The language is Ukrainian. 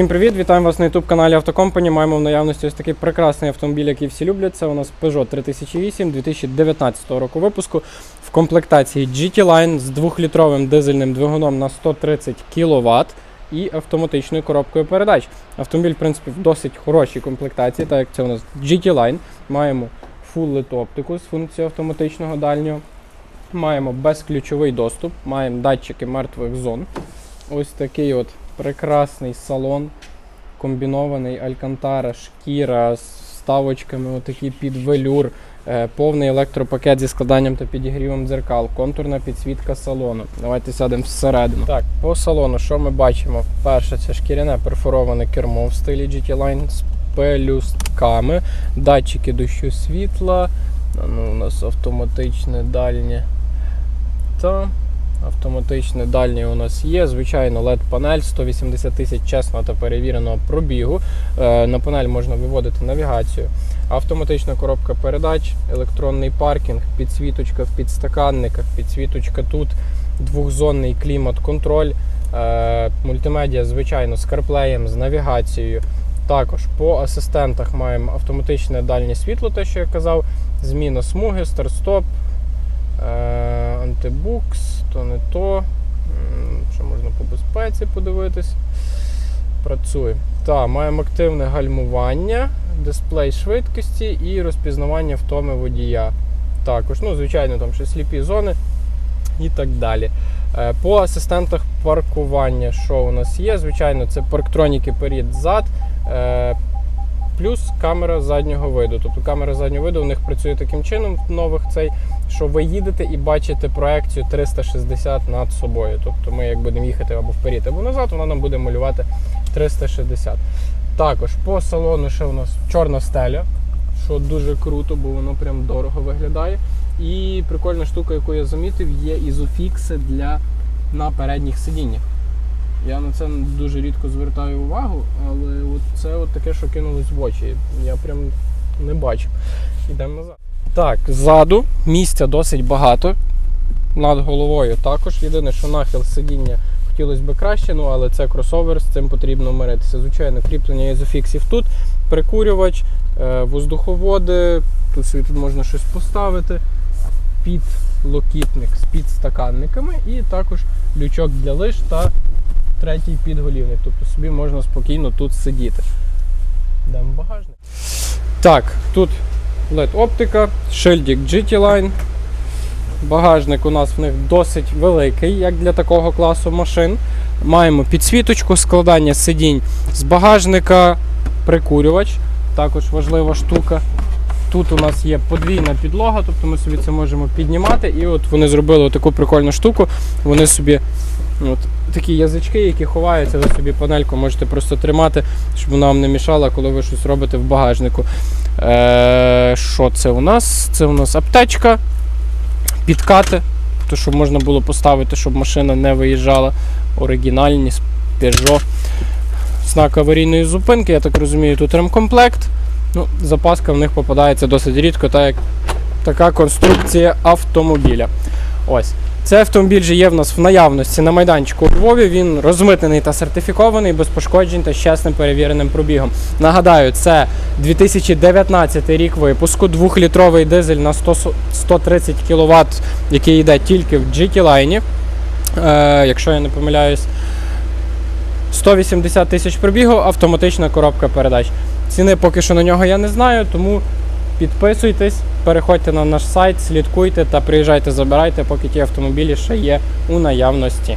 Всім привіт! Вітаємо вас на youtube каналі Автокомпані. Маємо в наявності ось такий прекрасний автомобіль, який всі люблять. Це у нас Peugeot 3008 2019 року випуску в комплектації GT Line з 2-літровим дизельним двигуном на 130 кВт і автоматичною коробкою передач. Автомобіль, в принципі, в досить хорошій комплектації, так як це у нас GT Line. Маємо Full LED оптику з функцією автоматичного дальнього. Маємо безключовий доступ, маємо датчики мертвих зон. Ось такий от прекрасний салон, комбінований алькантара, шкіра з вставочками, отакий під велюр, е, повний електропакет зі складанням та підігрівом дзеркал, контурна підсвітка салону. Давайте сядемо всередину. Так, по салону, що ми бачимо? Перше, це шкіряне перфороване кермо в стилі GT Line з пелюстками, датчики дощу світла. Ну, у нас автоматичне дальнє. Та Автоматичне дальнє у нас є. Звичайно, LED-панель 180 тисяч чесного та перевіреного пробігу. Е, На панель можна виводити навігацію. Автоматична коробка передач, електронний паркінг, підсвіточка в підстаканниках, підсвіточка тут, двохзонний клімат-контроль, е, мультимедіа, звичайно, з CarPlay, з навігацією. Також по асистентах маємо автоматичне дальнє світло, те, що я казав, зміна смуги, старт-стоп, е, антибукс, то не то. Що можна по безпеці подивитись. Працює. Так, маємо активне гальмування, дисплей швидкості і розпізнавання втоми водія. Також, ну, звичайно, там ще сліпі зони і так далі. Е, По асистентах паркування, що у нас є? Звичайно, це парктроніки перед зад. Плюс камера заднього виду. Тобто камера заднього виду у них працює таким чином нових цей, що ви їдете і бачите проекцію 360 над собою. Тобто ми як будемо їхати або вперед, або назад, вона нам буде малювати 360. Також по салону ще у нас чорна стеля, що дуже круто, бо воно прям дорого виглядає. І прикольна штука, яку я замітив, є ізофікси для на передніх сидіннях. Я на це дуже рідко звертаю увагу, але от це от таке, що кинулось в очі. Я прям не бачив. Йдемо назад. Так, ззаду місця досить багато. Над головою також. Єдине, що нахил сидіння хотілося б краще, ну але це кросовер, з цим потрібно миритися. Звичайно, кріплення ізофіксів тут, прикурювач, е, воздуховоди, тут собі тут можна щось поставити, підлокітник з підстаканниками і також лючок для лиш та третій підголівник. Тобто собі можна спокійно тут сидіти. Йдемо в багажник. Так, тут LED оптика, шильдик GT Line. Багажник у нас в них досить великий, як для такого класу машин. Маємо підсвіточку, складання сидінь з багажника, прикурювач. Також важлива штука. Тут у нас є подвійна підлога, тобто ми собі це можемо піднімати. І от вони зробили таку прикольну штуку. Вони собі от, такі язички, які ховаються, ви собі панельку можете просто тримати, щоб вона вам не мішала, коли ви щось робите в багажнику. Е, що це у нас? Це у нас аптечка, підкати, то щоб можна було поставити, щоб машина не виїжджала. Оригінальні з Peugeot. Знак аварійної зупинки, я так розумію, тут ремкомплект. Ну, запаска в них попадається досить рідко, так як така конструкція автомобіля. Ось. Цей автомобіль же є в нас в наявності на майданчику у Львові. Він розмитнений та сертифікований, без пошкоджень та з чесним перевіреним пробігом. Нагадаю, це 2019 рік випуску, 2-літровий дизель на 100, 130 кВт, який йде тільки в GT Line. Е, якщо я не помиляюсь, 180 тисяч пробігу, автоматична коробка передач. Ціни поки що на нього я не знаю, тому підписуйтесь, переходьте на наш сайт, слідкуйте та приїжджайте, забирайте, поки ті автомобілі ще є у наявності.